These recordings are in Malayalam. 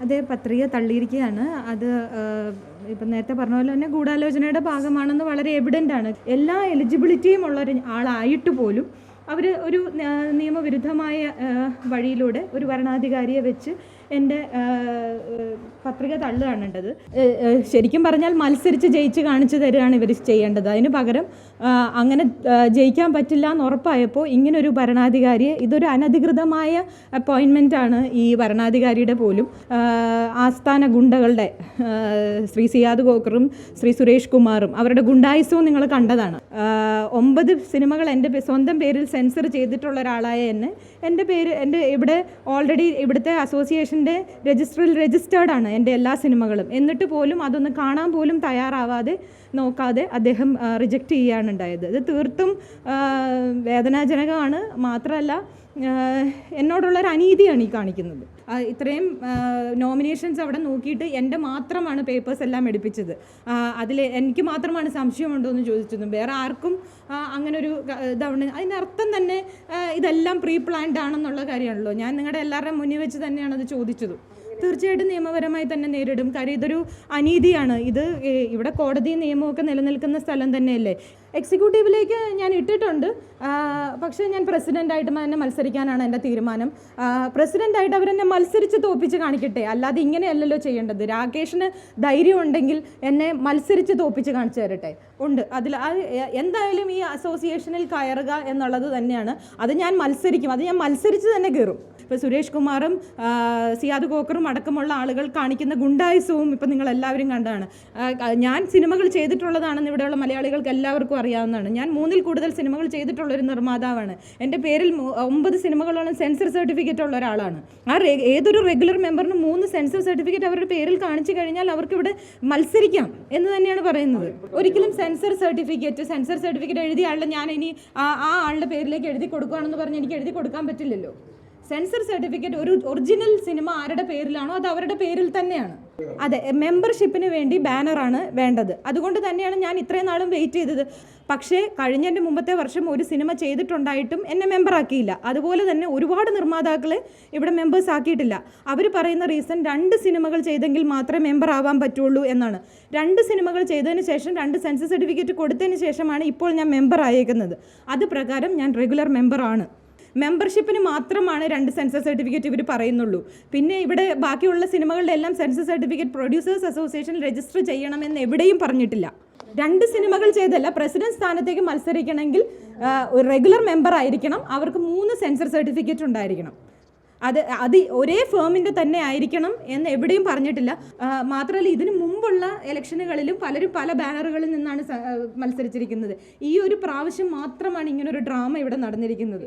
അതെ പത്രിക തള്ളിയിരിക്കുകയാണ്. അത് ഇപ്പം നേരത്തെ പറഞ്ഞ പോലെ തന്നെ ഗൂഢാലോചനയുടെ ഭാഗമാണെന്ന് വളരെ എവിഡന്റ് ആണ്. എല്ലാ എലിജിബിലിറ്റിയും ഉള്ള ഒരു ആളായിട്ട് പോലും അവർ ഒരു നിയമവിരുദ്ധമായ വഴിയിലൂടെ ഒരു ഭരണാധികാരിയെ വെച്ച് എന്റെ പത്രിക തള്ളുകയാണ് വേണ്ടത് ഏഹ്, ഏഹ്, ശരിക്കും പറഞ്ഞാൽ മത്സരിച്ച് ജയിച്ച് കാണിച്ചു തരികയാണ് ഇവർ ചെയ്യേണ്ടത്. അതിന് പകരം അങ്ങനെ ജയിക്കാൻ പറ്റില്ല എന്ന് ഉറപ്പായപ്പോൾ ഇങ്ങനൊരു ഭരണാധികാരിയെ ഇതൊരു അനധികൃതമായ അപ്പോയിൻമെന്റ് ആണ് ഈ ഭരണാധികാരിയുടെ പോലും. ആസ്ഥാന ഗുണ്ടകളുടെ ശ്രീ സിയാദ് ഗോക്കറും ശ്രീ സുരേഷ് കുമാറും അവരുടെ ഗുണ്ടായുസവും നിങ്ങൾ കണ്ടതാണ്. ഒമ്പത് സിനിമകൾ എന്റെ സ്വന്തം പേരിൽ സെൻസർ ചെയ്തിട്ടുള്ള ഒരാളായ എന്നെ എന്റെ പേര് എന്റെ ഇവിടെ ഓൾറെഡി ഇവിടുത്തെ അസോസിയേഷന്റെ രജിസ്റ്ററിൽ രജിസ്റ്റേർഡ് ആണ് എന്റെ എല്ലാ സിനിമകളും. എന്നിട്ട് പോലും അതൊന്ന് കാണാൻ പോലും തയ്യാറാവാതെ നോക്കാതെ അദ്ദേഹം റിജക്റ്റ് ചെയ്യുകയാണ്. ഉണ്ടായത്. ഇത് തീർത്തും വേദനാജനകമാണ്. മാത്രമല്ല എന്നോടുള്ള ഒരു അനീതിയാണ് ഈ കാണിക്കുന്നത്. ഇത്രയും നോമിനേഷൻസ് അവിടെ നോക്കിയിട്ട് എന്റെ മാത്രമാണ് പേപ്പേഴ്സ് എല്ലാം എടുപ്പിച്ചത്. അതിൽ എനിക്ക് മാത്രമാണ് സംശയമുണ്ടോ എന്ന് ചോദിച്ചത് വേറെ ആർക്കും അങ്ങനെ ക- ഇതാണ്. അതിനർത്ഥം തന്നെ ഇതെല്ലാം പ്രീ പ്ലാൻഡ് ആണെന്നുള്ള കാര്യമാണല്ലോ. ഞാൻ നിങ്ങളുടെ എല്ലാവരുടെയും മുന്നിൽ വെച്ച് തന്നെയാണ് അത് ചോദിച്ചതും. തീർച്ചയായിട്ടും നിയമപരമായി തന്നെ നേരിടും. കാര്യം ഇതൊരു അനീതിയാണ്. ഇത് ഇവിടെ കോടതി നിയമമൊക്കെ നിലനിൽക്കുന്ന സ്ഥലം തന്നെയല്ലേ? എക്സിക്യൂട്ടീവിലേക്ക് ഞാൻ ഇട്ടിട്ടുണ്ട്. പക്ഷേ ഞാൻ പ്രസിഡന്റായിട്ട് തന്നെ മത്സരിക്കാനാണ് എന്റെ തീരുമാനം. പ്രസിഡന്റായിട്ട് അവരെന്നെ മത്സരിച്ച് തോപ്പിച്ച് കാണിക്കട്ടെ. അല്ലാതെ ഇങ്ങനെയല്ലല്ലോ ചെയ്യേണ്ടത്. രാകേഷിന് ധൈര്യം ഉണ്ടെങ്കിൽ എന്നെ മത്സരിച്ച് തോപ്പിച്ച് കാണിച്ചു തരട്ടെ. ഉണ്ട്. അതിൽ അത് എന്തായാലും ഈ അസോസിയേഷനിൽ കയറുക എന്നുള്ളത് തന്നെയാണ്. അത് ഞാൻ മത്സരിക്കും. അത് ഞാൻ മത്സരിച്ച് തന്നെ കയറും. ഇപ്പോൾ സുരേഷ് കുമാറും സിയാദ് കോക്കറും അടക്കമുള്ള ആളുകൾ കാണിക്കുന്ന ഗുണ്ടായുസവും ഇപ്പം നിങ്ങൾ എല്ലാവരും കണ്ടതാണ് ഞാൻ സിനിമകൾ ചെയ്തിട്ടുള്ളതാണെന്ന് ഇവിടെയുള്ള മലയാളികൾക്ക് എല്ലാവർക്കും അറിയാവുന്നതാണ്. ഞാൻ മൂന്നിൽ കൂടുതൽ സിനിമകൾ ചെയ്തിട്ടുള്ള ഒരു നിർമ്മാതാവാണ്. എന്റെ പേരിൽ ഒമ്പത് സിനിമകളോളം സെൻസർ സർട്ടിഫിക്കറ്റ് ഉള്ള ഒരാളാണ്. ആ ഏതൊരു റെഗുലർ മെമ്പറിനും മൂന്ന് സെൻസർ സർട്ടിഫിക്കറ്റ് അവരുടെ പേരിൽ കാണിച്ചു കഴിഞ്ഞാൽ അവർക്ക് ഇവിടെ മത്സരിക്കാം എന്ന് തന്നെയാണ് പറയുന്നത്. ഒരിക്കലും സെൻസർ സർട്ടിഫിക്കറ്റ് സെൻസർ സർട്ടിഫിക്കറ്റ് എഴുതിയ ആളുടെ ഞാൻ ഇനി ആ ആളുടെ പേരിലേക്ക് എഴുതി കൊടുക്കുകയാണെന്ന് പറഞ്ഞ് എനിക്ക് എഴുതി കൊടുക്കാൻ പറ്റില്ലല്ലോ. സെൻസർ സർട്ടിഫിക്കറ്റ് ഒരു ഒറിജിനൽ സിനിമ ആരുടെ പേരിലാണോ അത് അവരുടെ പേരിൽ തന്നെയാണ്. അതെ മെമ്പർഷിപ്പിന് വേണ്ടി ബാനറാണ് വേണ്ടത്. അതുകൊണ്ട് തന്നെയാണ് ഞാൻ ഇത്രയും നാളും വെയിറ്റ് ചെയ്തത്. പക്ഷേ കഴിഞ്ഞ എന്റെ മുമ്പത്തെ വർഷം ഒരു സിനിമ ചെയ്തിട്ടുണ്ടായിട്ടും എന്നെ മെമ്പറാക്കിയില്ല. അതുപോലെ തന്നെ ഒരുപാട് നിർമ്മാതാക്കളെ ഇവിടെ മെമ്പേഴ്സ് ആക്കിയിട്ടില്ല അവർ പറയുന്ന റീസൺ രണ്ട് സിനിമകൾ ചെയ്തെങ്കിൽ മാത്രമേ മെമ്പർ ആവാൻ പറ്റുള്ളൂ എന്നാണ്. രണ്ട് സിനിമകൾ ചെയ്തതിന് ശേഷം രണ്ട് സെൻസസ് സർട്ടിഫിക്കറ്റ് കൊടുത്തതിന് ശേഷമാണ് ഇപ്പോൾ ഞാൻ മെമ്പർ ആയേക്കുന്നത് അത് പ്രകാരം ഞാൻ റെഗുലർ മെമ്പറാണ്. മെമ്പർഷിപ്പിന് മാത്രമാണ് രണ്ട് സെൻസർ സർട്ടിഫിക്കറ്റ് ഇവർ പറയുന്നുള്ളൂ. പിന്നെ ഇവിടെ ബാക്കിയുള്ള സിനിമകളുടെ എല്ലാം censor certificate producers association register ചെയ്യണമെന്ന് എവിടെയും പറഞ്ഞിട്ടില്ല. രണ്ട് സിനിമകൾ ചെയ്തല്ല പ്രസിഡന്റ് സ്ഥാനത്തേക്ക് മത്സരിക്കണമെങ്കിൽ റെഗുലർ മെമ്പർ ആയിരിക്കണം. അവർക്ക് മൂന്ന് സെൻസർ സർട്ടിഫിക്കറ്റ് ഉണ്ടായിരിക്കണം. അത് അത് ഒരേ ഫേമിന്റെ തന്നെ ആയിരിക്കണം എന്ന് എവിടെയും പറഞ്ഞിട്ടില്ല. മാത്രമല്ല ഇതിനു മുമ്പുള്ള ഇലക്ഷനുകളിലും പലരും പല ബാനറുകളിൽ നിന്നാണ് മത്സരിച്ചിരിക്കുന്നത്. ഈ ഒരു പ്രാവശ്യം മാത്രമാണ് ഇങ്ങനെ ഒരു ഡ്രാമ ഇവിടെ നടന്നിരിക്കുന്നത്.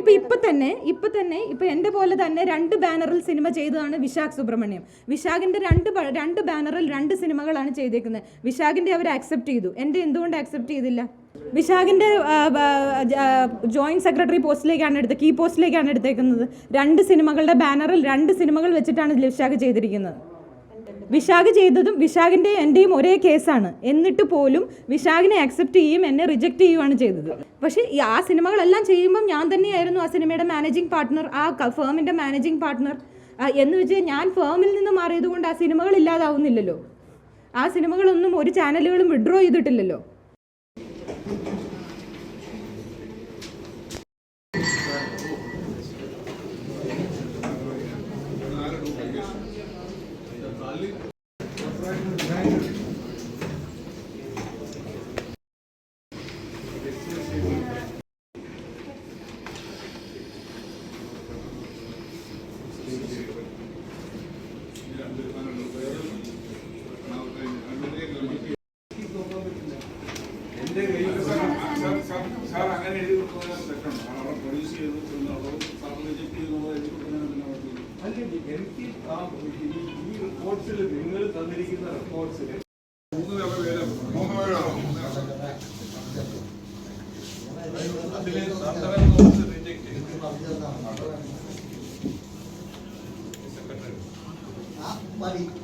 ഇപ്പം ഇപ്പം തന്നെ ഇപ്പം തന്നെ ഇപ്പം എന്റെ പോലെ തന്നെ രണ്ട് ബാനറിൽ സിനിമ ചെയ്തതാണ് വിശാഖ് സുബ്രഹ്മണ്യം. വിശാഖിന്റെ രണ്ട് രണ്ട് ബാനറിൽ രണ്ട് സിനിമകളാണ് ചെയ്തേക്കുന്നത്. വിശാഖിന്റെ അവർ അക്സെപ്റ്റ് ചെയ്തു. എന്റെ എന്തുകൊണ്ട് അക്സെപ്റ്റ് ചെയ്തില്ല? വിശാഖിന്റെ ജോയിന്റ് സെക്രട്ടറി പോസ്റ്റിലേക്കാണ് എടുത്തത് കീ പോസ്റ്റിലേക്കാണ് എടുത്തേക്കുന്നത്. രണ്ട് സിനിമകളുടെ ബാനറിൽ രണ്ട് സിനിമകൾ വെച്ചിട്ടാണ് വിശാഖ് ചെയ്തിരിക്കുന്നത്. വിശാഖ് ചെയ്തതും വിശാഖിന്റെ എന്റെയും ഒരേ കേസാണ്. എന്നിട്ട് പോലും വിശാഖിനെ അക്സെപ്റ്റ് ചെയ്യും എന്നെ റിജക്റ്റ് ചെയ്യുവാണ് ചെയ്തത്. പക്ഷേ ആ സിനിമകളെല്ലാം ചെയ്യുമ്പം ഞാൻ തന്നെയായിരുന്നു ആ സിനിമയുടെ മാനേജിംഗ് പാർട്ട്ണർ ആ ഫേമിന്റെ മാനേജിംഗ് പാർട്ട്ണർ എന്ന് വെച്ച് ഞാൻ ഫേമിൽ നിന്ന് മാറിയത് കൊണ്ട് ആ സിനിമകൾ ഇല്ലാതാവുന്നില്ലല്ലോ. ആ സിനിമകളൊന്നും ഒരു ചാനലുകളും വിഡ്രോ ചെയ്തിട്ടില്ലല്ലോ. సార్ అంగనే ఎదుర్కోవాలి పెట్టండి మనం పొడిసి ఎదుర్కొన్నాడు సార్ చెప్పి ఎదుర్కొన్నాడు అంటే ఎంపీ റെക്കോർഡ്സിൽ നിങ്ങൾ തന്നിരിക്കുന്ന റിപ്പോർട്ട്സിൽ മൂന്ന് you. മൂന്ന്